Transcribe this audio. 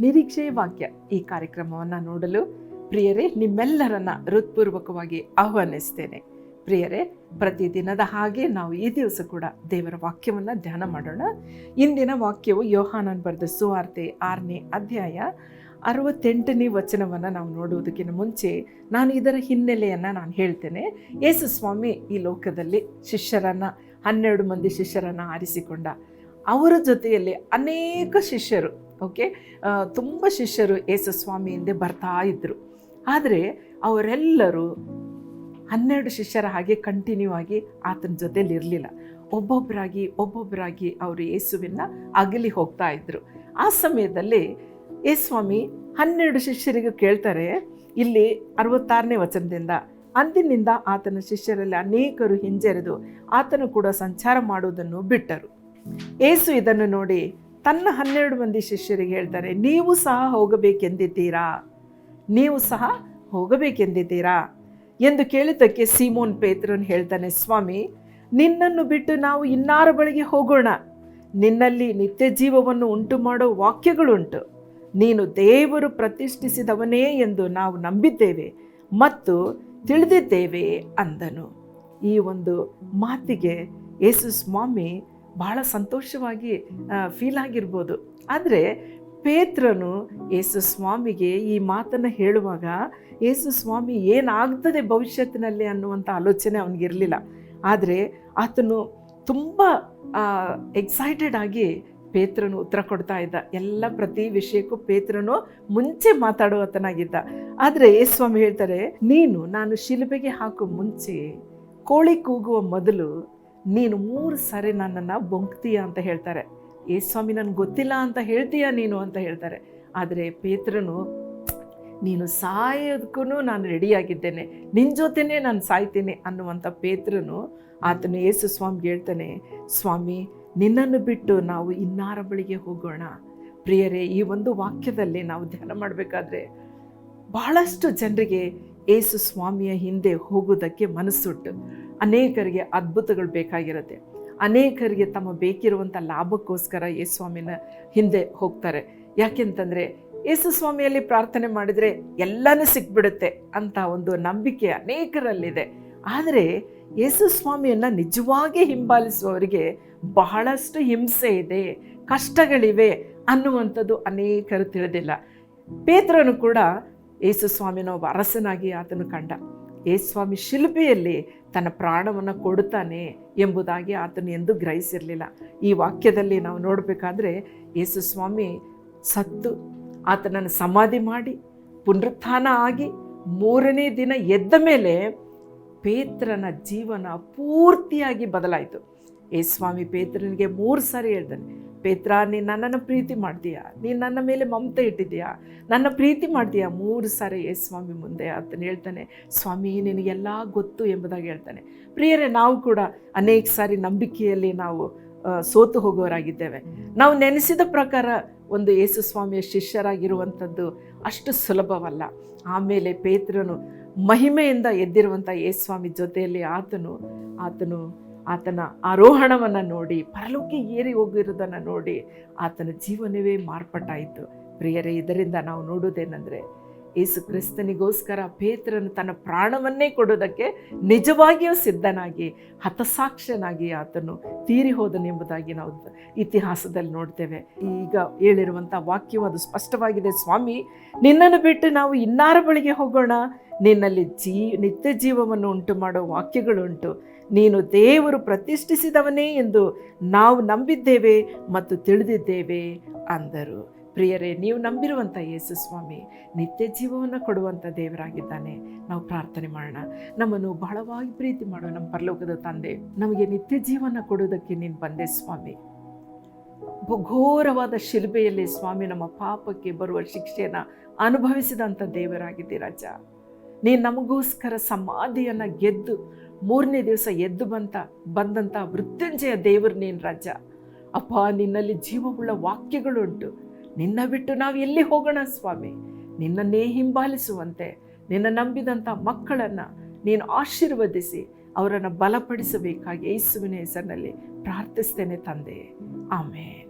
ನಿರೀಕ್ಷೆಯ ವಾಕ್ಯ ಈ ಕಾರ್ಯಕ್ರಮವನ್ನು ನೋಡಲು ಪ್ರಿಯರೇ, ನಿಮ್ಮೆಲ್ಲರನ್ನ ಹೃತ್ಪೂರ್ವಕವಾಗಿ ಆಹ್ವಾನಿಸ್ತೇನೆ. ಪ್ರಿಯರೇ, ಪ್ರತಿದಿನದ ಹಾಗೆ ನಾವು ಈ ದಿವಸ ಕೂಡ ದೇವರ ವಾಕ್ಯವನ್ನು ಧ್ಯಾನ ಮಾಡೋಣ. ಇಂದಿನ ವಾಕ್ಯವು ಯೋಹಾನನ್ ಬರೆದ ಸುವಾರ್ತೆ ಆರನೇ ಅಧ್ಯಾಯ ಅರವತ್ತೆಂಟನೇ ವಚನವನ್ನು ನಾವು ನೋಡುವುದಕ್ಕಿಂತ ಮುಂಚೆ ನಾನು ಇದರ ಹಿನ್ನೆಲೆಯನ್ನು ನಾನು ಹೇಳ್ತೇನೆ. ಯೇಸು ಸ್ವಾಮಿ ಈ ಲೋಕದಲ್ಲಿ ಶಿಷ್ಯರನ್ನು, ಹನ್ನೆರಡು ಮಂದಿ ಶಿಷ್ಯರನ್ನು ಆರಿಸಿಕೊಂಡ ಅವರ ಜೊತೆಯಲ್ಲಿ ಅನೇಕ ಶಿಷ್ಯರು, ಓಕೆ? ತುಂಬ ಶಿಷ್ಯರು ಯೇಸು ಸ್ವಾಮಿ ಹಿಂದೆ ಬರ್ತಾ ಇದ್ದರು ಆದರೆ ಅವರೆಲ್ಲರೂ ಹನ್ನೆರಡು ಶಿಷ್ಯರ ಹಾಗೆ ಕಂಟಿನ್ಯೂ ಆಗಿ ಆತನ ಜೊತೆಯಲ್ಲಿ ಇರಲಿಲ್ಲ. ಒಬ್ಬೊಬ್ಬರಾಗಿ ಒಬ್ಬೊಬ್ಬರಾಗಿ ಅವರು ಯೇಸುವಿನ ಅಗಲಿ ಹೋಗ್ತಾ ಇದ್ದರು ಆ ಸಮಯದಲ್ಲಿ ಯೇಸ್ವಾಮಿ ಹನ್ನೆರಡು ಶಿಷ್ಯರಿಗೂ ಕೇಳ್ತಾರೆ, ಇಲ್ಲಿ ಅರವತ್ತಾರನೇ ವಚನದಿಂದ, ಅಂದಿನಿಂದ ಆತನ ಶಿಷ್ಯರಲ್ಲಿ ಅನೇಕರು ಹಿಂಜರಿದು ಆತನು ಕೂಡ ಸಂಚಾರ ಮಾಡುವುದನ್ನು ಬಿಟ್ಟರು. ಏಸು ಇದನ್ನು ನೋಡಿ ತನ್ನ ಹನ್ನೆರಡು ಮಂದಿ ಶಿಷ್ಯರಿಗೆ ಹೇಳ್ತಾರೆ, ನೀವು ಸಹ ಹೋಗಬೇಕೆಂದಿದ್ದೀರಾ? ನೀವು ಸಹ ಹೋಗಬೇಕೆಂದಿದ್ದೀರಾ? ಎಂದು ಕೇಳಿದ್ದಕ್ಕೆ ಸೀಮೋನ್ ಪೇತ್ರನ್ ಹೇಳ್ತಾನೆ, ಸ್ವಾಮಿ, ನಿನ್ನನ್ನು ಬಿಟ್ಟು ನಾವು ಇನ್ನಾರ ಬಳಿಗೆ ಹೋಗೋಣ. ನಿನ್ನಲ್ಲಿ ನಿತ್ಯ ಜೀವವನ್ನು ಉಂಟು ಮಾಡೋ ವಾಕ್ಯಗಳುಂಟು. ನೀನು ದೇವರು ಪ್ರತಿಷ್ಠಿಸಿದವನೇ ಎಂದು ನಾವು ನಂಬಿದ್ದೇವೆ ಮತ್ತು ತಿಳಿದಿದ್ದೇವೆ ಅಂದನು. ಈ ಒಂದು ಮಾತಿಗೆ ಯೇಸು ಸ್ವಾಮಿ ಬಹಳ ಸಂತೋಷವಾಗಿ ಫೀಲ್ ಆಗಿರ್ಬೋದು. ಆದರೆ ಪೇತ್ರನು ಯೇಸು ಸ್ವಾಮಿಗೆ ಈ ಮಾತನ್ನು ಹೇಳುವಾಗ ಯೇಸು ಸ್ವಾಮಿ ಏನಾಗ್ತದೆ ಭವಿಷ್ಯತ್ತಿನಲ್ಲಿ ಅನ್ನುವಂಥ ಆಲೋಚನೆ ಅವನಿಗಿರಲಿಲ್ಲ. ಆದರೆ ಆತನು ತುಂಬ ಎಕ್ಸೈಟೆಡ್ ಆಗಿ ಪೇತ್ರನು ಉತ್ತರ ಕೊಡ್ತಾ ಇದ್ದ. ಎಲ್ಲ ಪ್ರತಿ ವಿಷಯಕ್ಕೂ ಪೇತ್ರನು ಮುಂಚೆ ಮಾತಾಡುವತನಾಗಿದ್ದ. ಆದರೆ ಸ್ವಾಮಿ ಹೇಳ್ತಾರೆ, ನೀನು ನಾನು ಶಿಲುಬೆಗೆ ಹಾಕೋ ಮುಂಚೆ ಕೋಳಿ ಕೂಗುವ ಮೊದಲು ನೀನು ಮೂರು ಸಾರಿ ನನ್ನನ್ನು ಬೊಂಕ್ತೀಯ ಅಂತ ಹೇಳ್ತಾರೆ. ಏ ಸ್ವಾಮಿ, ನನಗೆ ಗೊತ್ತಿಲ್ಲ ಅಂತ ಹೇಳ್ತೀಯ ನೀನು ಅಂತ ಹೇಳ್ತಾರೆ. ಆದರೆ ಪೇತ್ರನು, ನೀನು ಸಾಯೋದಕ್ಕೂ ನಾನು ರೆಡಿಯಾಗಿದ್ದೇನೆ ನಿನ್ನ ಜೊತೆನೇ ನಾನು ಸಾಯ್ತೀನಿ ಅನ್ನುವಂಥ ಪೇತ್ರನು ಆತನು ಯೇಸು ಸ್ವಾಮಿಗೆ ಹೇಳ್ತಾನೆ, ಸ್ವಾಮಿ, ನಿನ್ನನ್ನು ಬಿಟ್ಟು ನಾವು ಇನ್ನಾರ ಬಳಿಗೆ ಹೋಗೋಣ. ಪ್ರಿಯರೇ, ಈ ಒಂದು ವಾಕ್ಯದಲ್ಲಿ ನಾವು ಧ್ಯಾನ ಮಾಡಬೇಕಾದ್ರೆ ಬಹಳಷ್ಟು ಜನರಿಗೆ ಏಸು ಸ್ವಾಮಿಯ ಹಿಂದೆ ಹೋಗೋದಕ್ಕೆ ಮನಸ್ಸುಂಟು. ಅನೇಕರಿಗೆ ಅದ್ಭುತಗಳು ಬೇಕಾಗಿರುತ್ತೆ. ಅನೇಕರಿಗೆ ತಮ್ಮ ಬೇಕಿರುವಂಥ ಲಾಭಕ್ಕೋಸ್ಕರ ಯೇಸು ಸ್ವಾಮಿನ ಹಿಂದೆ ಹೋಗ್ತಾರೆ. ಯಾಕೆಂತಂದರೆ ಯೇಸು ಸ್ವಾಮಿಯಲ್ಲಿ ಪ್ರಾರ್ಥನೆ ಮಾಡಿದರೆ ಎಲ್ಲನೂ ಸಿಕ್ಬಿಡುತ್ತೆ ಅಂತ ಒಂದು ನಂಬಿಕೆ ಅನೇಕರಲ್ಲಿದೆ. ಆದರೆ ಯೇಸು ಸ್ವಾಮಿಯನ್ನು ನಿಜವಾಗಿ ಹಿಂಬಾಲಿಸುವವರಿಗೆ ಬಹಳಷ್ಟು ಹಿಂಸೆ ಇದೆ, ಕಷ್ಟಗಳಿವೆ ಅನ್ನುವಂಥದ್ದು ಅನೇಕರು ತಿಳಿದಿಲ್ಲ. ಪೇತ್ರನು ಕೂಡ ಯೇಸು ಸ್ವಾಮಿನ ಒಬ್ಬ ಅರಸನಾಗಿ ಆತನು ಕಂಡ. ಯೇಸ್ವಾಮಿ ಶಿಲ್ಬೆಯಲ್ಲಿ ತನ್ನ ಪ್ರಾಣವನ್ನು ಕೊಡುತ್ತಾನೆ ಎಂಬುದಾಗಿ ಆತನು ಎಂದು ಗ್ರಹಿಸಿರಲಿಲ್ಲ. ಈ ವಾಕ್ಯದಲ್ಲಿ ನಾವು ನೋಡಬೇಕಾದ್ರೆ ಯೇಸು ಸ್ವಾಮಿ ಸತ್ತು, ಆತನನ್ನು ಸಮಾಧಿ ಮಾಡಿ, ಪುನರುತ್ಥಾನ ಆಗಿ ಮೂರನೇ ದಿನ ಎದ್ದ ಮೇಲೆ ಪೇತ್ರನ ಜೀವನ ಪೂರ್ತಿಯಾಗಿ ಬದಲಾಯಿತು. ಏ ಸ್ವಾಮಿ, ಪೇತ್ರನಿಗೆ ಮೂರು ಸಾರಿ ಹೇಳ್ತಾನೆ ಪೇತ್ರ, ನೀನು ನನ್ನನ್ನು ಪ್ರೀತಿ ಮಾಡ್ತೀಯಾ? ನೀನು ನನ್ನ ಮೇಲೆ ಮಮತೆ ಇಟ್ಟಿದ್ದೀಯಾ? ನನ್ನ ಪ್ರೀತಿ ಮಾಡ್ತೀಯಾ? ಮೂರು ಸಾರಿ ಏ ಸ್ವಾಮಿ ಮುಂದೆ ಆತನು ಹೇಳ್ತಾನೆ, ಸ್ವಾಮಿ ನಿನಗೆಲ್ಲ ಗೊತ್ತು ಎಂಬುದಾಗಿ ಹೇಳ್ತಾನೆ. ಪ್ರಿಯರೇ, ನಾವು ಕೂಡ ಅನೇಕ ಸಾರಿ ನಂಬಿಕೆಯಲ್ಲಿ ನಾವು ಸೋತು ಹೋಗೋರಾಗಿದ್ದೇವೆ ನಾವು ನೆನೆಸಿದ ಪ್ರಕಾರ ಒಂದು ಯೇಸು ಸ್ವಾಮಿಯ ಶಿಷ್ಯರಾಗಿರುವಂಥದ್ದು ಅಷ್ಟು ಸುಲಭವಲ್ಲ. ಆಮೇಲೆ ಪೇತ್ರನು ಮಹಿಮೆಯಿಂದ ಎದ್ದಿರುವಂಥ ಯೇಸ್ವಾಮಿ ಜೊತೆಯಲ್ಲಿ ಆತನು ಆತನು ಆತನ ಆರೋಹಣವನ್ನು ನೋಡಿ ಪರಲೋಕಿ ಏರಿ ಹೋಗಿರೋದನ್ನು ನೋಡಿ ಆತನ ಜೀವನವೇ ಮಾರ್ಪಟ್ಟಾಯಿತು. ಪ್ರಿಯರೇ ಇದರಿಂದ ನಾವು ನೋಡೋದೇನೆಂದರೆ ಯೇಸು ಕ್ರಿಸ್ತನಿಗೋಸ್ಕರ ಪೇತ್ರನು ತನ್ನ ಪ್ರಾಣವನ್ನೇ ಕೊಡೋದಕ್ಕೆ ನಿಜವಾಗಿಯೂ ಸಿದ್ಧನಾಗಿ, ಹತಸಾಕ್ಷನಾಗಿ ಆತನು ತೀರಿ ಹೋದನೆಂಬುದಾಗಿ ನಾವು ಇತಿಹಾಸದಲ್ಲಿ ನೋಡ್ತೇವೆ. ಈಗ ಹೇಳಿರುವಂಥ ವಾಕ್ಯವು ಅದು ಸ್ಪಷ್ಟವಾಗಿದೆ. ಸ್ವಾಮಿ, ನಿನ್ನನ್ನು ಬಿಟ್ಟು ನಾವು ಇನ್ನಾರ ಬಳಿಗೆ ಹೋಗೋಣ? ನಿನ್ನಲ್ಲಿ ಜೀ, ನಿತ್ಯ ಜೀವವನ್ನು ಉಂಟು ಮಾಡೋ ವಾಕ್ಯಗಳುಂಟು. ನೀನು ದೇವರು ಪ್ರತಿಷ್ಠಿಸಿದವನೇ ಎಂದು ನಾವು ನಂಬಿದ್ದೇವೆ ಮತ್ತು ತಿಳಿದಿದ್ದೇವೆ ಅಂದರು. ಪ್ರಿಯರೇ, ನೀವು ನಂಬಿರುವಂಥ ಯೇಸು ಸ್ವಾಮಿ ನಿತ್ಯ ಜೀವವನ್ನು ಕೊಡುವಂಥ ದೇವರಾಗಿದ್ದಾನೆ. ನಾವು ಪ್ರಾರ್ಥನೆ ಮಾಡೋಣ. ನಮ್ಮನ್ನು ಬಹಳವಾಗಿ ಪ್ರೀತಿ ಮಾಡೋ ನಮ್ಮ ಪರಲೋಕದ ತಂದೆ. ನಮಗೆ ನಿತ್ಯ ಜೀವನ ಕೊಡೋದಕ್ಕೆ ನೀನು ಬಂದೆ ಸ್ವಾಮಿ. ಘೋರವಾದ ಶಿಲ್ಬೆಯಲ್ಲಿ ಸ್ವಾಮಿ, ನಮ್ಮ ಪಾಪಕ್ಕೆ ಬರುವ ಶಿಕ್ಷೆಯನ್ನು ಅನುಭವಿಸಿದಂಥ ದೇವರಾಗಿದ್ದೆ ರಾಜ ನೀನು ನಮಗೋಸ್ಕರ ಸಮಾಧಿಯನ್ನು ಗೆದ್ದು ಮೂರನೇ ದಿವಸ ಎದ್ದು ಬಂತ, ಬಂದಂಥ ಮೃತ್ಯುಂಜಯ ದೇವರು ನೀನು ರಾಜ. ಅಪ್ಪ, ನಿನ್ನಲ್ಲಿ ಜೀವವುಳ್ಳ ವಾಕ್ಯಗಳುಂಟು. ನಿನ್ನ ಬಿಟ್ಟು ನಾವು ಎಲ್ಲಿ ಹೋಗೋಣ ಸ್ವಾಮಿ? ನಿನ್ನನ್ನೇ ಹಿಂಬಾಲಿಸುವಂತೆ, ನಿನ್ನ ನಂಬಿದಂಥ ಮಕ್ಕಳನ್ನು ನೀನು ಆಶೀರ್ವದಿಸಿ ಅವರನ್ನು ಬಲಪಡಿಸಬೇಕಾಗಿ ಯೇಸುವಿನ ಹೆಸರಿನಲ್ಲಿ ಪ್ರಾರ್ಥಿಸ್ತೇನೆ ತಂದೆ. ಆಮೇಲೆ